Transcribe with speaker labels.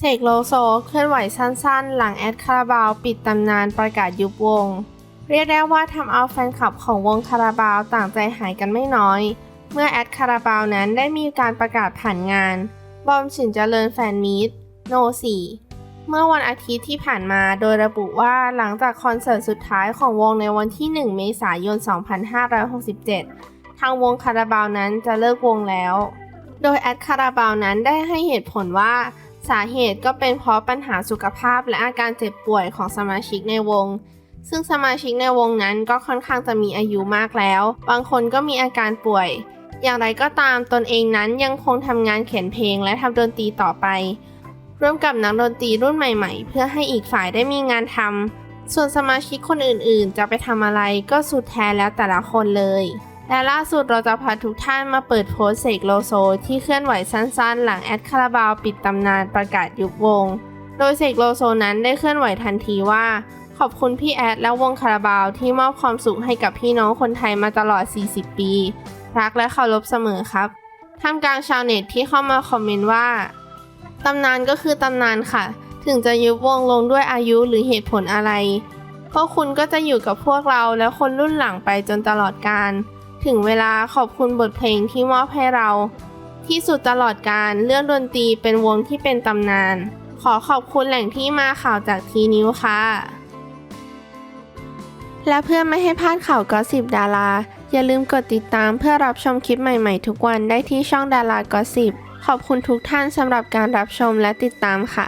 Speaker 1: เสกโลโซเคลื่อนไหวสั้นๆ หลังแอดคาราบาวปิดตำนานประกาศยุบวง เรียกได้ว่าทำเอาแฟนคลับของวงคาราบาวต่างใจหายกันไม่น้อย เมื่อแอดคาราบาวนั้นได้มีการประกาศผ่านงาน บอมสินเจริญแฟนมีตโน4เมื่อวันอาทิตย์ที่ผ่านมาโดยระบุว่าหลังจากคอนเสิร์ตสุดท้ายของวงในวันที่ 1 เมษายน 2567 ทางวงคาราบาวนั้นจะเลิกวงแล้ว โดยแอดคาราบาวนั้นได้ให้เหตุผลว่า สาเหตุก็เป็นเพราะปัญหาสุขภาพและอาการเจ็บป่วยของสมาชิกในวง ซึ่งสมาชิกในวงนั้นก็ค่อนข้างจะมีอายุมากแล้ว บางคนก็มีอาการป่วย อย่างไรก็ตามตนเองนั้นยังคงทำงานเขียนเพลงและทำดนตรีต่อไป ร่วมกับนักดนตรีรุ่นใหม่ๆ เพื่อให้อีกฝ่ายได้มีงานทำส่วนสมาชิกคนอื่นๆ จะไปทำอะไรก็สุดแท้แล้วแต่ละคนเลย และล่าสุดเราจะพาทุกท่านมาเปิดโพสเสกโลโซ ที่เคลื่อนไหวสั้นๆ หลังแอดคาราบาวปิดตำนานประกาศยุบวง โดยเสกโลโซนั้นได้เคลื่อนไหวทันทีว่า ขอบคุณพี่แอดและวงคาราบาวที่มอบความสุขให้กับพี่น้องคนไทยมาตลอด 40 ปี รักและเคารพเสมอครับท่ามกลางชาวเน็ตที่เข้ามาคอมเมนต์ว่าตำนานก็คือตำนานค่ะ ถึงจะยุบวงลงด้วยอายุหรือเหตุผลอะไรพวกคุณก็จะอยู่กับพวกเราและคนรุ่นหลังไปจนตลอดกาล ถึงเวลาขอบคุณบทเพลงที่มอบให้เรา ที่สุดตลอดการเรื่องดนตรีเป็นวงที่เป็นตำนาน ขอขอบคุณแหล่งที่มาข่าวจากทีนิวค่ะ และเพื่อไม่ให้พลาดข่าวก็สิบดารา อย่าลืมกดติดตามเพื่อรับชมคลิปใหม่ๆ ทุกวันได้ที่ช่องดารากอสิบขอบคุณทุกท่านสำหรับการรับชมและติดตามค่ะ